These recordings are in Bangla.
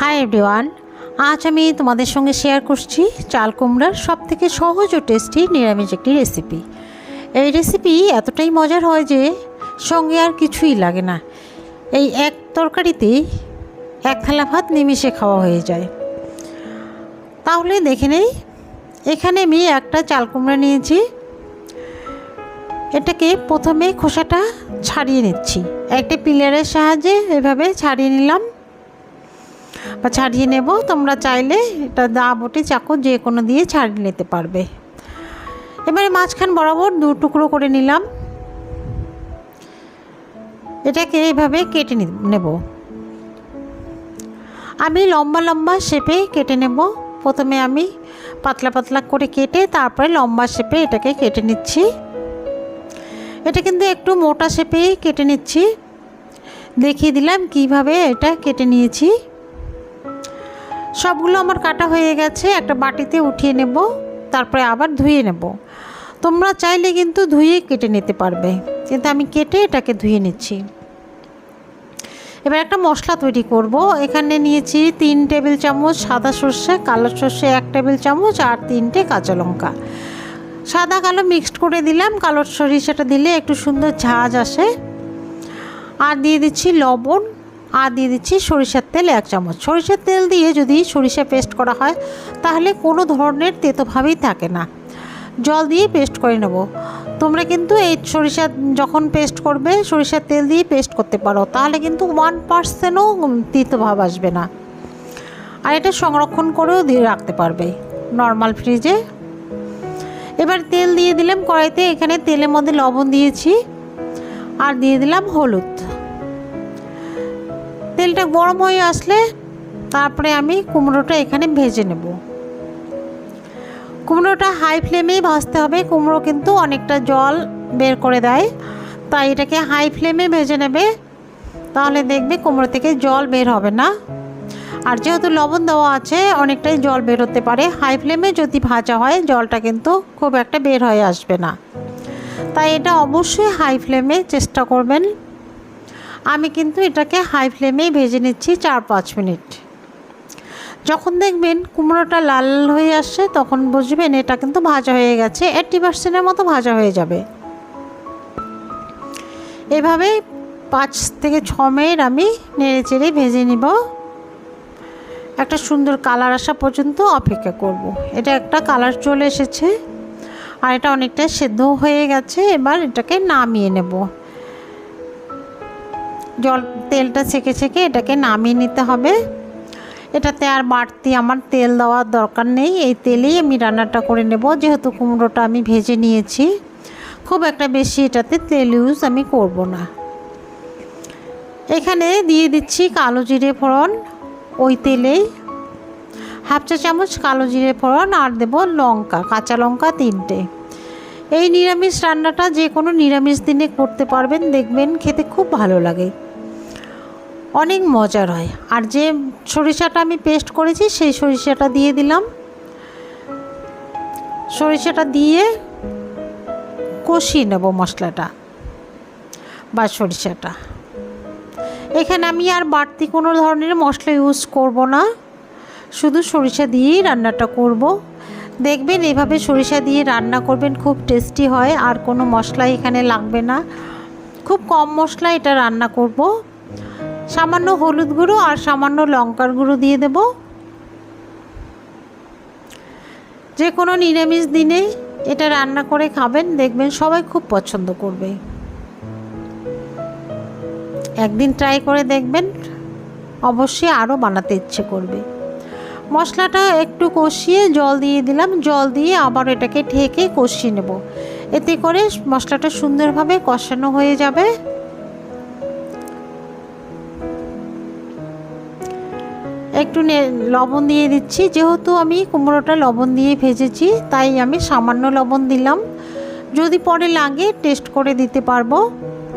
হাই এভরিওয়ান আজ আমি তোমাদের সঙ্গে শেয়ার করছি চাল কুমড়ার সব থেকে সহজ ও টেস্টি নিরামিষ একটি রেসিপি এই রেসিপি এতটাই মজার হয় যে সঙ্গে আর কিছুই লাগে না। এই এক তরকারিতেই এক থালা ভাত নিমিশে খাওয়া হয়ে যায়। তাহলে দেখে নেই, এখানে আমি একটা চাল কুমড়া নিয়েছি। এটাকে প্রথমে খোসাটা ছাড়িয়ে নিচ্ছি। একটা পিলারের সাহায্যে এভাবে ছাড়িয়ে নিলাম। বা ছাড়িয়ে নেব। তোমরা চাইলে এটা দা বটি, চাকু যে কোনো দিয়ে ছাড়িয়ে নিতে পারবে। এবারে মাঝখান বরাবর দু টুকরো করে নিলাম। এটাকে এইভাবে কেটে নেব। আমি লম্বা লম্বা শেপে কেটে নেব। প্রথমে আমি পাতলা পাতলা করে কেটে তারপরে লম্বা শেপে এটাকে কেটে নিচ্ছি। এটা কিন্তু একটু মোটা শেপেই কেটে নিচ্ছি। দেখিয়ে দিলাম কীভাবে এটা কেটে নিয়েছি। সবগুলো আমার কাটা হয়ে গেছে, একটা বাটিতে উঠিয়ে নেব, তারপরে আবার ধুয়ে নেব। তোমরা চাইলে কিন্তু ধুয়ে কেটে নিতে পারবে, কিন্তু আমি কেটে এটাকে ধুয়ে নিচ্ছি। এবার একটা মশলা তৈরি করব, এখানে নিয়েছি তিন টেবিল চামচ সাদা সর্ষে, কালো সর্ষে এক টেবিল চামচ আর তিনটে কাঁচা লঙ্কা। সাদা কালো মিক্সড করে দিলাম, কালো সরিষাটা দিলে একটু সুন্দর ঝাঁজ আসে। আর দিয়ে দিচ্ছি লবণ আর দিয়ে দিচ্ছি সরিষার তেল এক চামচ। সরিষার তেল দিয়ে যদি সরিষা পেস্ট করা হয়, তাহলে কোনো ধরনের তেতোভাবেই থাকে না। জল দিয়ে পেস্ট করে নেব। তোমরা কিন্তু এই সরিষা যখন পেস্ট করবে, সরিষার তেল দিয়ে পেস্ট করতে পারো। তাহলে কিন্তু ওয়ান পার্সেন্টও তিতভাব আসবে না। আর এটা সংরক্ষণ করেও দিয়ে রাখতে পারবে নর্মাল ফ্রিজে এবার তেল দিয়ে দিলাম কড়াইতে। এখানে তেলের মধ্যে লবণ দিয়েছি। আর দিয়ে দিলাম হলুদ। তেলটা গরম হয়ে আসলে তারপরে আমি কুমড়োটা এখানে ভেজে নেব। কুমড়োটা হাই ফ্লেমেই ভাজতে হবে, কুমড়ো কিন্তু অনেকটা জল বের করে দেয়, তাই এটাকে হাই ফ্লেমে ভেজে নেবে, তাহলে দেখবে কুমড়ো থেকে জল বের হবে না। আর যেহেতু লবণ দেওয়া আছে, অনেকটাই জল বেরোতে পারে হাই ফ্লেমে যদি ভাজা হয়, জলটা কিন্তু খুব একটা বের হয়ে আসবে না। তাই এটা অবশ্যই হাই ফ্লেমে চেষ্টা করবেন। আমি কিন্তু এটাকে হাই ফ্লেমেই ভেজে নিচ্ছি চার পাঁচ মিনিট। যখন দেখবেন কুমড়োটা লাল হয়ে আসছে, তখন বুঝবেন এটা কিন্তু ভাজা হয়ে গেছে, এইট্টি পার্সেন্টের মতো ভাজা হয়ে যাবে। এভাবে পাঁচ থেকে ছ মিনিট আমি নেড়ে চেড়ে ভেজে নিব। একটা সুন্দর কালার আসা পর্যন্ত অপেক্ষা করব। এটা একটা কালার চলে এসেছে, আর এটা অনেকটা সেদ্ধ হয়ে গেছে, এবার এটাকে নামিয়ে নেব। জল, তেলটা ছেঁকে ছেঁকে এটাকে নামিয়ে নিতে হবে। এটাতে আর বাড়তি আমার তেল দেওয়ার দরকার নেই। এই তেলেই আমি রান্নাটা করে নেব। যেহেতু কুমড়োটা আমি ভেজে নিয়েছি, খুব একটা বেশি এটাতে তেল ইউজ আমি করব না। এখানে দিয়ে দিচ্ছি কালো জিরে ফোড়ন ওই তেলেই। হাফ চা চামচ কালো জিরে ফোড়ন আর দেব লঙ্কা, কাঁচা লঙ্কা তিনটে। এই নিরামিষ রান্নাটা যে কোনো নিরামিষ দিনে করতে পারবেন, দেখবেন খেতে খুব ভালো লাগে। অনেক মজার হয়। আর যে সরিষাটা আমি পেস্ট করেছি, সেই সরিষাটা দিয়ে দিলাম। সরিষাটা দিয়ে কষিয়ে নেব মশলাটা বা সরিষাটা। এখানে আমি আর বাড়তি কোনো ধরনের মশলা ইউজ করব না। শুধু সরিষা দিয়েই রান্নাটা করব। দেখবেন এভাবে সরিষা দিয়ে রান্না করবেন, খুব টেস্টি হয়, আর কোনো মশলা এখানে লাগবে না। খুব কম মশলা এটা রান্না করব। সামান্য হলুদ গুঁড়ো আর সামান্য লঙ্কার গুঁড়ো দিয়ে দেব। যে কোনো নিরামিষ দিনে এটা রান্না করে খাবেন, দেখবেন সবাই খুব পছন্দ করবে। একদিন ট্রাই করে দেখবেন, অবশ্যই আরও বানাতে ইচ্ছে করবে। মশলাটা একটু কষিয়ে জল দিয়ে দিলাম। জল দিয়ে আবার এটাকে ঢেকে কষিয়ে নেব। এতে করে মশলাটা সুন্দরভাবে কষানো হয়ে যাবে। একটু লবণ দিয়ে দিচ্ছি। যেহেতু আমি কুমড়োটা লবণ দিয়ে ভেজেছি, তাই আমি সামান্য লবণ দিলাম। যদি পরে লাগে টেস্ট করে দিতে পারব।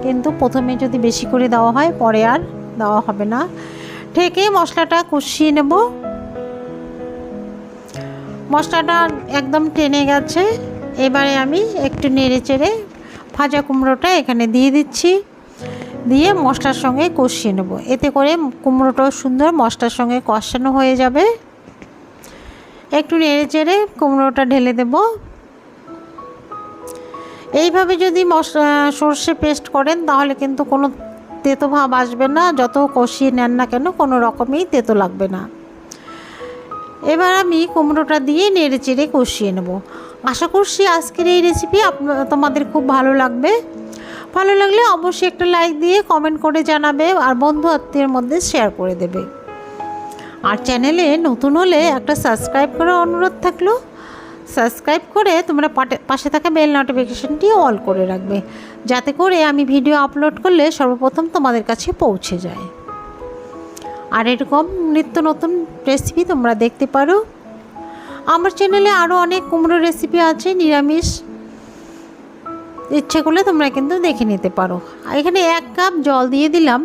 কিন্তু প্রথমে যদি বেশি করে দেওয়া হয়, পরে আর দেওয়া হবে না। ঠেকে মশলাটা কষিয়ে নেব। মশলাটা একদম টেনে গেছে। এবারে আমি একটু নেড়ে চেড়ে ভাজা কুমড়োটা এখানে দিয়ে দিচ্ছি। দিয়ে মশলার সঙ্গে কষিয়ে নেব। এতে করে কুমড়োটাও সুন্দর মশলার সঙ্গে কষানো হয়ে যাবে। একটু নেড়ে চেড়ে কুমড়োটা ঢেলে দেব। এইভাবে যদি মশলা, সর্ষে পেস্ট করেন তাহলে কিন্তু কোনো তেতো ভাব আসবে না। যত কষিয়ে নেন না কেন কোনো রকমই তেতো লাগবে না। এবার আমি কুমড়োটা দিয়ে নেড়ে চেড়ে কষিয়ে নেব। আশা করছি আজকের এই রেসিপি তোমাদের খুব ভালো লাগবে। ভালো লাগলে অবশ্যই একটা লাইক দিয়ে কমেন্ট করে জানাবে আর বন্ধু আত্মীয়ের মধ্যে শেয়ার করে দেবে। আর চ্যানেলে নতুন হলে একটা সাবস্ক্রাইব করার অনুরোধ থাকল। সাবস্ক্রাইব করে তোমরা পাশে থাকা বেল নোটিফিকেশানটি অল করে রাখবে। যাতে করে আমি ভিডিও আপলোড করলে সর্বপ্রথম তোমাদের কাছে পৌঁছে যায়। আর এরকম নিত্য নতুন রেসিপি তোমরা দেখতে পারো। আমার চ্যানেলে আরও অনেক কুমড়ো রেসিপি আছে, নিরামিষ। ইচ্ছে করলে তোমরা কিন্তু দেখে নিতে পারো। এখানে এক কাপ জল দিয়ে দিলাম।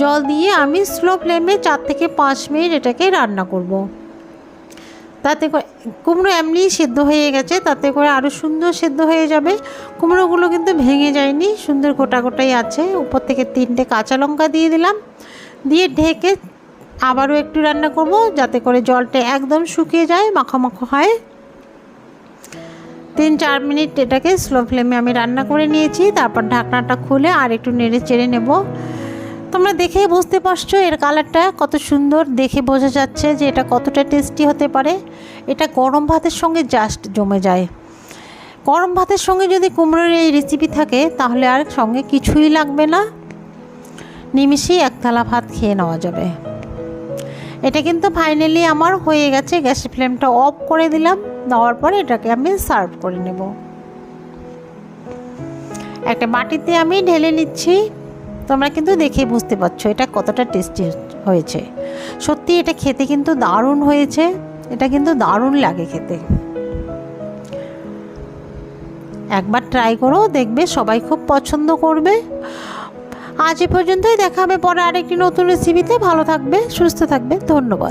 জল দিয়ে আমি স্লো ফ্লেমে চার থেকে পাঁচ মিনিট এটাকে রান্না করব। তাতে করে কুমড়ো এমনিই সেদ্ধ হয়ে গেছে, তাতে করে আরও সুন্দর সেদ্ধ হয়ে যাবে। কুমড়োগুলো কিন্তু ভেঙে যায়নি, সুন্দর গোটা গোটাই আছে। উপর থেকে তিনটে কাঁচা লঙ্কা দিয়ে দিলাম। দিয়ে ঢেকে আবারও একটু রান্না করব, যাতে করে জলটা একদম শুকিয়ে যায় মাখা মাখা হয়। তিন চার মিনিট এটাকে স্লো ফ্লেমে আমি রান্না করে নিয়েছি, তারপর ঢাকনাটা খুলে আর একটু নেড়ে চেড়ে নেব। তোমরা দেখেই বুঝতে পারছ এর কালারটা কত সুন্দর, দেখে বোঝা যাচ্ছে যে এটা কতটা টেস্টি হতে পারে। এটা গরম ভাতের সঙ্গে জাস্ট জমে যায়। গরম ভাতের সঙ্গে যদি কুমড়োর এই রেসিপি থাকে, তাহলে আর সঙ্গে কিছুই লাগবে না। নিমিষেই এক থালা ভাত খেয়ে নেওয়া যাবে। এটা কিন্তু ফাইনালি আমার হয়ে গেছে গ্যাসের ফ্লেমটা অফ করে দিলাম দেওয়ার পরে এটাকে আমি সার্ভ করে নেব। একটা বাটিতে আমি ঢেলে নিচ্ছি, তোমরা কিন্তু দেখে বুঝতে পারছ এটা কতটা টেস্টি হয়েছে। সত্যি এটা খেতে কিন্তু দারুণ হয়েছে, এটা কিন্তু দারুণ লাগে খেতে। একবার ট্রাই করো, দেখবে সবাই খুব পছন্দ করবে। আজ এ পর্যন্তই। দেখা হবে পরে আরেকটি নতুন রেসিপিতে ভালো থাকবে সুস্থ থাকবে। ধন্যবাদ।